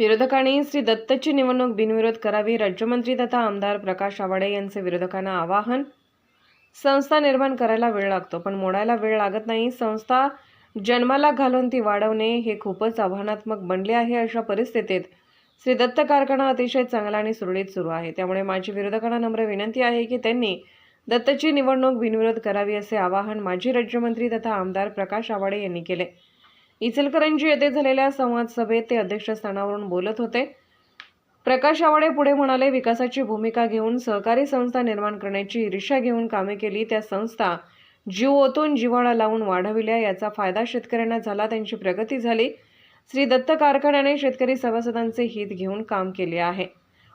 विरोधकांनी श्री दत्तची निवडणूक बिनविरोध करावी राज्यमंत्री तथा आमदार प्रकाश आवाडे यांचे विरोधकांना आवाहन. संस्था निर्माण करायला वेळ लागतो पण मोडायला वेळ लागत नाही. संस्था जन्माला घालून ती वाढवणे हे खूपच आव्हानात्मक बनले आहे अशा परिस्थितीत. श्री दत्त कारखाना अतिशय चांगला आणि सुरळीत सुरू आहे. त्यामुळे माझी विरोधकांना नम्र विनंती आहे की त्यांनी दत्तची निवडणूक बिनविरोध करावी असे आवाहन माजी राज्यमंत्री तथा आमदार प्रकाश आवाडे यांनी केले. इचलकरंजी येथे झालेल्या संवाद सभेत ते अध्यक्षस्थानावरून बोलत होते. प्रकाश आवाडे पुढे म्हणाले विकासाची भूमिका घेऊन सहकारी संस्था निर्माण करण्याची ईर्ष्या घेऊन कामे केली. त्या संस्था जीव ओतून जिव्हाळा लावून वाढविल्या. याचा फायदा शेतकऱ्यांना झाला. त्यांची प्रगती झाली. श्री दत्त कारखान्याने शेतकरी सभासदांचे हित घेऊन काम केले आहे.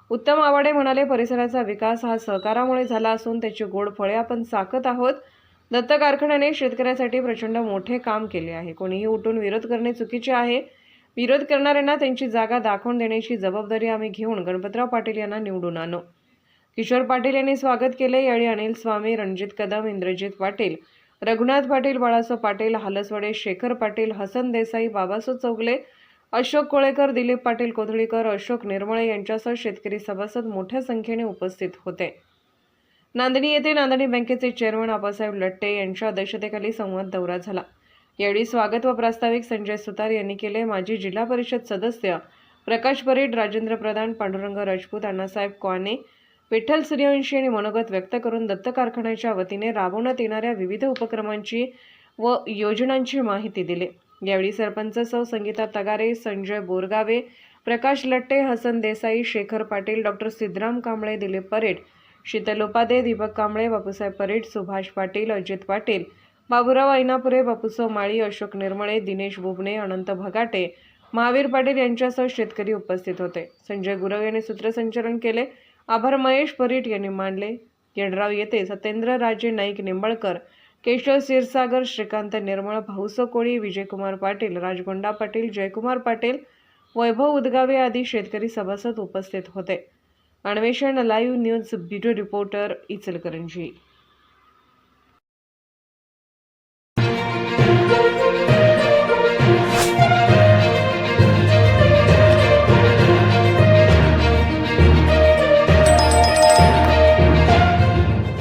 उत्तम आवाडे म्हणाले परिसराचा विकास हा सहकारामुळे झाला असून त्याची गोड फळे आपण चाकत आहोत. दत्त कारखान्याने शेतकऱ्यासाठी प्रचंड मोठे काम केले आहे. कोणीही उठून विरोध करणे चुकीचे आहे. विरोध करणाऱ्यांना त्यांची जागा दाखवून देण्याची जबाबदारी आम्ही घेऊन गणपतराव पाटील यांना निवडून आणू. किशोर पाटील यांनी स्वागत केले. यावेळी अनिल स्वामी रणजित कदम इंद्रजित पाटील रघुनाथ पाटील बाळासाहेब पाटील हालसवडे शेखर पाटील हसन देसाई बाबासो चौगले अशोक कोळेकर दिलीप पाटील कोथळीकर अशोक निर्मळे यांच्यासह शेतकरी सभासद मोठ्या संख्येने उपस्थित होते. नांदणी येथे नांदणी बँकेचे चेअरमन आबासाहेब लट्टे यांच्या अध्यक्षतेखाली संवाद दौरा झाला. यावेळी स्वागत व प्रास्ताविक संजय सुतार यांनी केले. माजी जिल्हा परिषद सदस्य प्रकाश परेड राजेंद्र प्रधान पांडुरंग राजपूत अण्णासाहेब क्वाने विठ्ठल सूर्यवंशी यांनी मनोगत व्यक्त करून दत्त कारखान्याच्या वतीने राबवण्यात येणाऱ्या विविध उपक्रमांची व योजनांची माहिती दिली. यावेळी सरपंच सौ संगीता तगारे संजय बोरगावे प्रकाश लट्टे हसन देसाई शेखर पाटील डॉक्टर सिद्धराम कांबळे दिलीप परेड शीतल उपाध्ये दीपक कांबळे बापूसाहेब परेड सुभाष पाटील अजित पाटील बाबुराव ऐनापुरे बापूसाव माळी अशोक निर्मळे दिनेश बुबणे अनंत भगाटे महावीर पाटील यांच्यासह शेतकरी उपस्थित होते. संजय गुरव यांनी सूत्रसंचलन केले. आभार महेश परीट यांनी मांडले. येडराव येथे सत्येंद्र राजे नाईक निंबाळकर केशव क्षीरसागर श्रीकांत निर्मळ भाऊसो कोळी विजयकुमार पाटील राजगोंडा पाटील जयकुमार पाटील वैभव उदगावे आदी शेतकरी सभासद उपस्थित होते. Animation Alive News Video reporter Itzel Karanji.